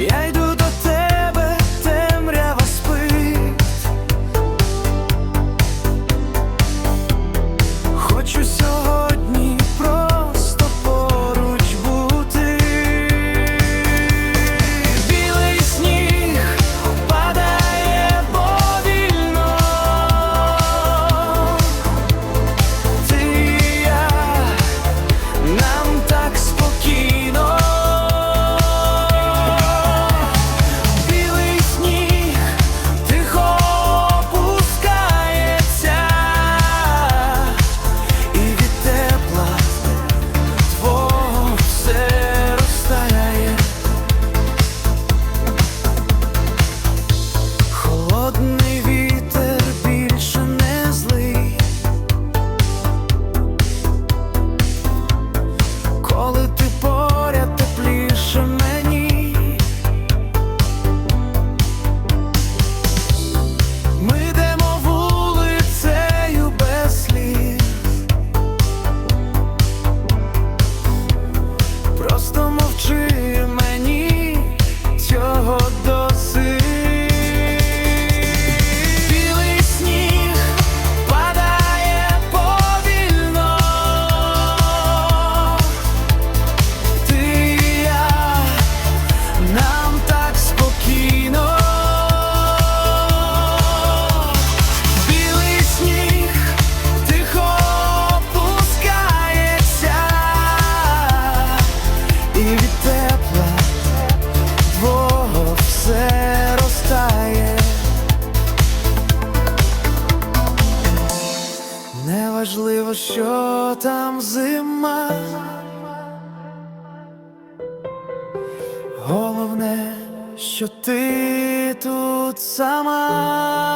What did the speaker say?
Yaydı Неважливо, що там зима. Головне, що ти тут сама.